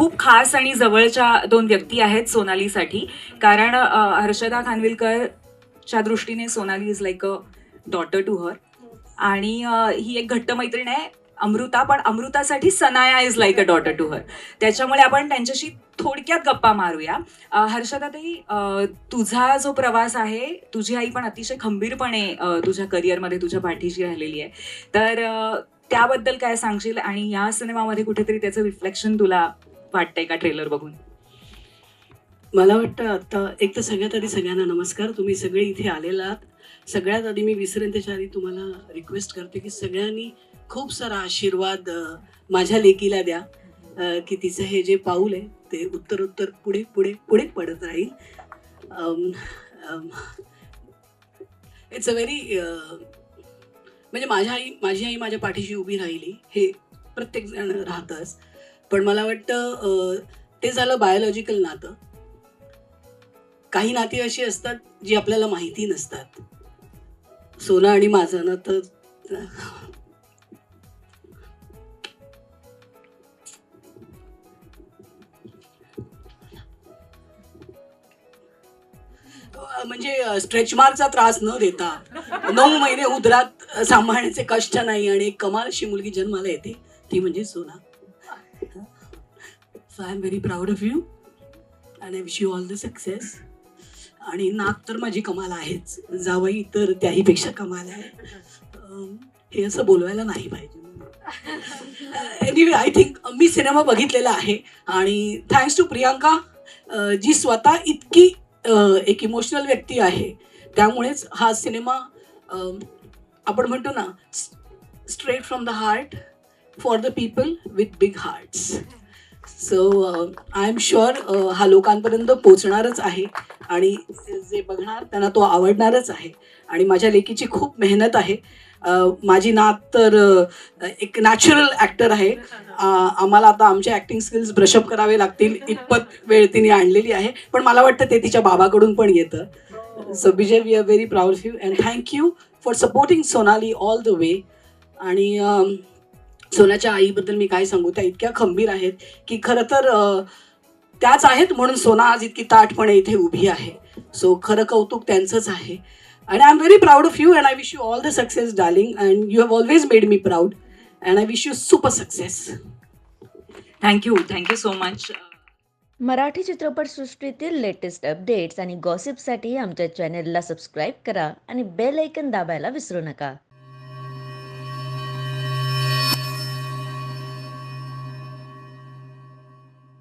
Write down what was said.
खूप खास आणि जवळच्या दोन व्यक्ती आहेत सोनालीसाठी. कारण हर्षदा खानविलकरच्या दृष्टीने Sonali is like a daughter to her आणि ही एक घट्ट मैत्रीण आहे अमृता पण अमृतासाठी Sanaya is like a daughter to her त्याच्यामुळे आपण त्यांच्याशी थोडक्यात गप्पा मारूया. हर्षदाताई तुझा जो प्रवास आहे तुझी आई पण अतिशय खंबीरपणे तुझ्या करिअरमध्ये तुझ्या पाठीशी राहिलेली आहे. तर त्याबद्दल काय सांगशील? आणि या सिनेमामध्ये कुठेतरी त्याचं रिफ्लेक्शन तुला वाटतंय का ट्रेलर बघून? मला वाटतं आता एक तर सगळ्यात आधी सगळ्यांना नमस्कार. तुम्ही सगळे इथे आलेला आहात. सगळ्यात आधी मी विसरेन त्याच्या आधी तुम्हाला रिक्वेस्ट करते की सगळ्यांनी खूप सारा आशीर्वाद माझ्या लेकीला द्या. की तिचं हे जे पाऊल आहे ते उत्तर उत्तर पुढे पुढे पुढे पडत राहील. इट्स अ व्हेरी म्हणजे माझ्या आई माझी आई माझ्या पाठीशी उभी राहिली. हे प्रत्येक जण राहतंच. पण मला वाटतं ते झालं बायोलॉजिकल नातं. काही नाती अशी असतात जी आपल्याला माहिती नसतात. सोना आणि माझं ना तर म्हणजे स्ट्रेच मार्कचा त्रास न देता नऊ महिने उदरात सांभाळण्याचे कष्ट नाही आणि एक कमाल अशी मुलगी जन्माला येते ती म्हणजे Sona. So I am very proud of you and I wish you all the success आणि नाक तर माझी कमाल आहेच. जावई तर त्याहीपेक्षा कमाल आहे. हे असं बोलवायला नाही पाहिजे. एनिवे आय थिंक मी सिनेमा बघितलेला आहे. आणि थँक्स टू प्रियांका जी स्वतः इतकी एक इमोशनल व्यक्ती आहे. त्यामुळेच हा सिनेमा आपण म्हणतो ना straight from the heart for the people with big hearts so I am sure हा लोकांपर्यंत पोचणारच आहे आणि जे बघणार त्यांना तो आवडणारच आहे. आणि माझ्या लेकीची खूप मेहनत आहे. माझी नात तर एक नॅचरल ॲक्टर आहे. आम्हाला आता आमच्या ॲक्टिंग स्किल्स ब्रशअप करावे लागतील इतपत वेळ तिने आणलेली आहे. पण मला वाटतं ते तिच्या बाबाकडून पण येतं. So Vijay we are very proud of you and thank you for supporting Sonali all the way आणि अं, सोनाच्या आईबद्दल मी काय सांगू त्या इतक्या खंबीर आहेत की खरं तर त्याच आहेत म्हणून सोना आज इतकी ताटपणे इथे उभी आहे. सो खरं कौतुक त्यांचंच आहे. आणि I am very proud of you and I wish you all the success darling and you have always made me proud and I wish you super success thank you thank you so much Marathi चित्रपटसृष्टीतील latest updates आणि गॉसिपसाठी आमच्या चॅनेलला subscribe करा आणि bell ऐकन दाबायला विसरू नका.